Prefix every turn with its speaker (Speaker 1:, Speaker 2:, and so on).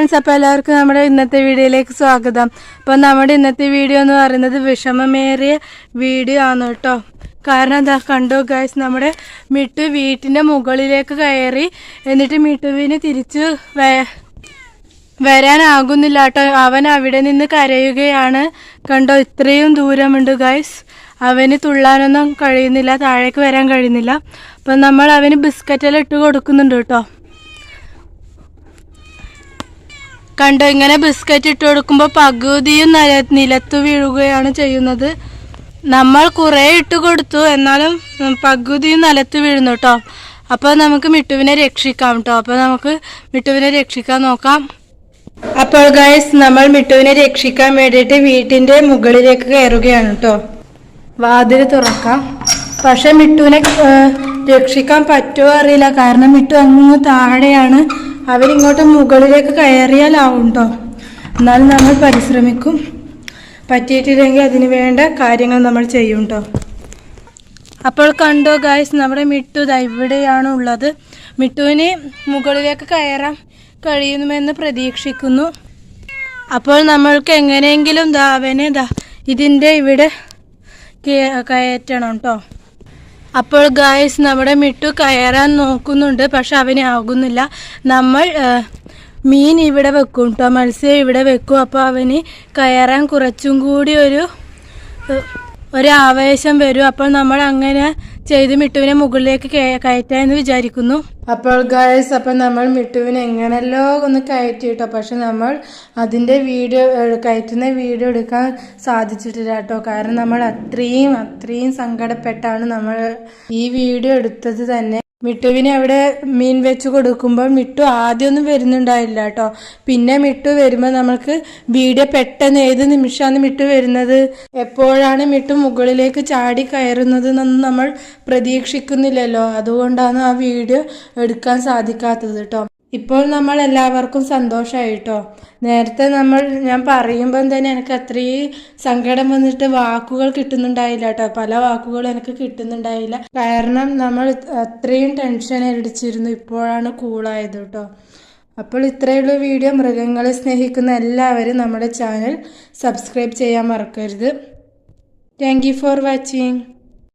Speaker 1: Friends അപ്പോൾ എല്ലാവർക്കും നമ്മുടെ ഇന്നത്തെ വീഡിയോയിലേക്ക് സ്വാഗതം. അപ്പോൾ നമ്മുടെ ഇന്നത്തെ വീഡിയോ എന്ന് പറയുന്നത് വിഷമമേറിയ വീഡിയോ ആണ് കേട്ടോ. കാരണം എന്താ കണ്ടോ ഗൈസ് നമ്മുടെ മിട്ടു വീട്ടിന്റെ മുകളിലേക്ക് കയറി. എന്നിട്ട് മിട്ടുവിന് തിരിച്ച് വരാനാകുന്നില്ല കേട്ടോ. അവൻ അവിടെ നിന്ന് കരയുകയാണ്. കണ്ടോ ഇത്രയും ദൂരമുണ്ട് ഗൈസ് അവന് തുള്ളാനൊന്നും കഴിയുന്നില്ല താഴേക്ക് വരാൻ കഴിയുന്നില്ല. അപ്പം നമ്മൾ അവന് ബിസ്ക്കറ്റെല്ലാം ഇട്ട് കൊടുക്കുന്നുണ്ട് കേട്ടോ. കണ്ടോ ഇങ്ങനെ ബിസ്ക്കറ്റ് ഇട്ട് കൊടുക്കുമ്പോൾ പകുതിയും നില നിലത്ത് വീഴുകയാണ് ചെയ്യുന്നത്. നമ്മൾ കുറേ ഇട്ട് കൊടുത്തു എന്നാലും പകുതിയും നിലത്ത് വീഴുന്നു കേട്ടോ അപ്പോൾ നമുക്ക് മിട്ടുവിനെ രക്ഷിക്കാം കേട്ടോ അപ്പോൾ നമുക്ക് മിട്ടുവിനെ രക്ഷിക്കാൻ നോക്കാം. അപ്പോൾ ഗൈസ് നമ്മൾ മിട്ടുവിനെ രക്ഷിക്കാൻ വേണ്ടിയിട്ട് വീട്ടിന്റെ മുകളിലേക്ക് കയറുകയാണ് കേട്ടോ വാതിൽ തുറക്കാം. പക്ഷെ മിട്ടുവിനെ രക്ഷിക്കാൻ പറ്റുമോ അറിയില്ല. കാരണം മിട്ടു അങ്ങ് താഴെയാണ്. അവരിങ്ങോട്ട് മുകളിലേക്ക് കയറിയാലാവും കേട്ടോ എന്നാലും നമ്മൾ പരിശ്രമിക്കും. പറ്റിയിട്ടില്ലെങ്കിൽ അതിന് വേണ്ട കാര്യങ്ങൾ നമ്മൾ ചെയ്യും കേട്ടോ അപ്പോൾ കണ്ടോ ഗായ്സ് നമ്മുടെ മിട്ടു ഇവിടെയാണ് ഉള്ളത്. മിട്ടുവിന് മുകളിലേക്ക് കയറാൻ കഴിയുമെന്ന് പ്രതീക്ഷിക്കുന്നു. അപ്പോൾ നമ്മൾക്ക് എങ്ങനെയെങ്കിലും ദാവനെ ദാ ഇതിന്റെ ഇവിടെ കയറ്റണം കേട്ടോ അപ്പോൾ ഗായ്സ് നമ്മുടെ മിട്ടു കയറാൻ നോക്കുന്നുണ്ട് പക്ഷെ അവന് ആകുന്നില്ല. നമ്മൾ മീൻ ഇവിടെ വെക്കും കേട്ടോ മത്സ്യം ഇവിടെ വെക്കും. അപ്പോൾ അവന് കയറാൻ കുറച്ചും കൂടി ഒരു ഏഹ്, ഒരു ആവേശം വരും. അപ്പോൾ നമ്മൾ അങ്ങനെ ചെയ്ത് മിട്ടുവിനെ മുകളിലേക്ക് കയറ്റാ കയറ്റാമെന്ന് വിചാരിക്കുന്നു. അപ്പോൾ ഗൈസ് അപ്പം നമ്മൾ മിട്ടുവിനെ എങ്ങനെയല്ലോ ഒന്ന് കയറ്റി കേട്ടോ പക്ഷെ നമ്മൾ അതിന്റെ വീഡിയോ കയറ്റുന്ന വീഡിയോ എടുക്കാൻ സാധിച്ചിട്ടില്ല കേട്ടോ. കാരണം നമ്മൾ അത്രയും അത്രയും സങ്കടപ്പെട്ടാണ് നമ്മൾ ഈ വീഡിയോ എടുത്തത് തന്നെ. മിട്ടുവിനെ അവിടെ മീൻ വെച്ച് കൊടുക്കുമ്പോൾ മിട്ടു ആദ്യമൊന്നും വരുന്നുണ്ടായില്ല കേട്ടോ പിന്നെ മിട്ടു വരുമ്പോൾ നമുക്ക് വീഡിയോ പെട്ടെന്ന് ഏത് നിമിഷമാണ് മിട്ടു വരുന്നത്? എപ്പോഴാണ് മിട്ടു മുകളിലേക്ക് ചാടി കയറുന്നത് എന്നൊന്നും നമ്മൾ പ്രതീക്ഷിക്കുന്നില്ലല്ലോ. അതുകൊണ്ടാണ് ആ വീഡിയോ എടുക്കാൻ സാധിക്കാത്തത് കേട്ടോ ഇപ്പോൾ നമ്മൾ എല്ലാവർക്കും സന്തോഷമായിട്ടോ നേരത്തെ നമ്മൾ ഞാൻ പറയുമ്പം തന്നെ എനിക്ക് അത്രയും സങ്കടം വന്നിട്ട് വാക്കുകൾ കിട്ടുന്നുണ്ടായില്ല കേട്ടോ. പല വാക്കുകളും എനിക്ക് കിട്ടുന്നുണ്ടായില്ല. കാരണം നമ്മൾ അത്രയും ടെൻഷൻ അടിച്ചിരുന്നു. ഇപ്പോഴാണ് കൂളായത് കേട്ടോ. അപ്പോൾ ഇത്രയുള്ള വീഡിയോ മൃഗങ്ങളെ സ്നേഹിക്കുന്ന എല്ലാവരും നമ്മുടെ ചാനൽ സബ്സ്ക്രൈബ് ചെയ്യാൻ മറക്കരുത്. Thank for watching